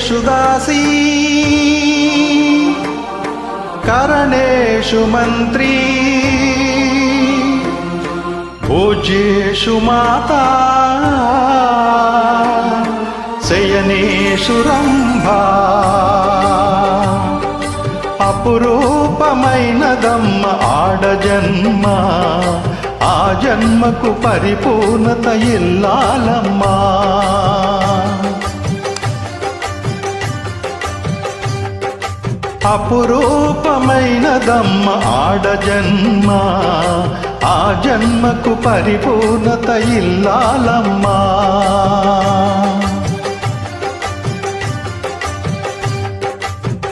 కార్యేషు దాసీ కరణేషు మంత్రీ భోజ్యేషు మాతా శయనేషు రంభా అపురూపమైనదమ్మ ఆడజన్మ ఆ జన్మకు పరిపూర్ణత ఇల్లాలమ్మా అపురూపమైనదమ్మ ఆడజన్మ ఆ జన్మకు పరిపూర్ణత ఇల్లాలమ్మా.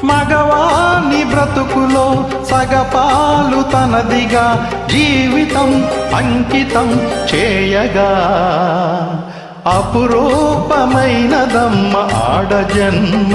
మగవాణి బ్రతుకులో సగపాలు తనదిగా జీవితం అంకితం చేయగా. అపురూపమైనదమ్మ ఆడజన్మ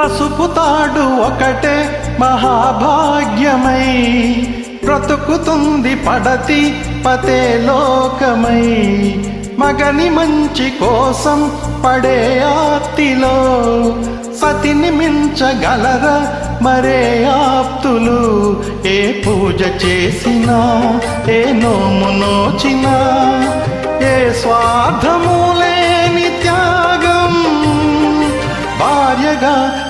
పసుపు తాడు ఒకటే మహాభాగ్యమై. బ్రతుకుతుంది పడతి పతే లోకమై. మగని మంచి కోసం పడే ఆప్తిలో సతిని మించగలర మరే ఆప్తులు. ఏ పూజ చేసినా ఏ నోము నోచినా ఏ స్వార్థము లేని త్యాగం. భార్యగా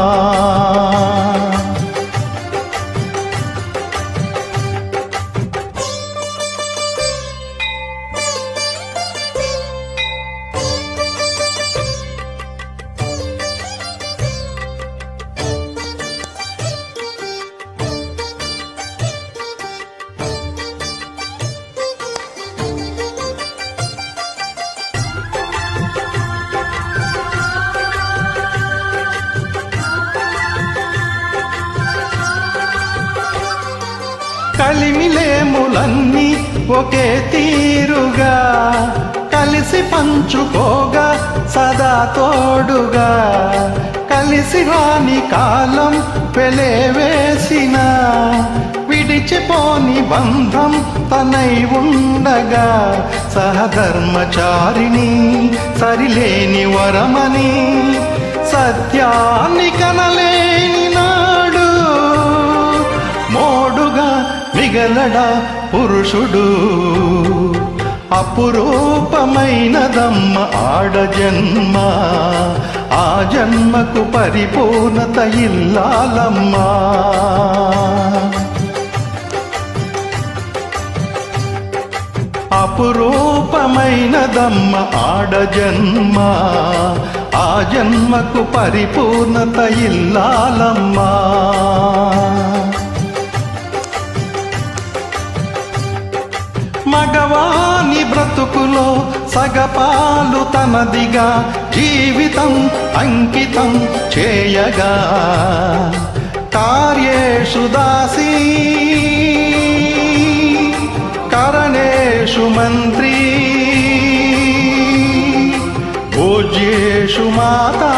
ఒకే తీరుగా కలిసి పంచుకోగా సదా తోడుగా. కలిసి రాని కాలం వెలేవేసిన విడిచిపోని బంధం తనై ఉండగా. సహధర్మచారిణి సరిలేని వరమని సత్యాన్ని కనలే మిగలడా పురుషుడు. అపురూపమైనదమ్మ ఆడజన్మ ఆ జన్మకు పరిపూర్ణత ఇల్లాలమ్మా. అపురూపమైనదమ్మ ఆడజన్మ ఆ జన్మకు పరిపూర్ణత ఇల్లాలమ్మా. సగపాలు తనదిగా జీవితం అంకితం చేయగా. కార్యేషు దాసీ కరణేషు మంత్రీ భోజ్యేషు మాతా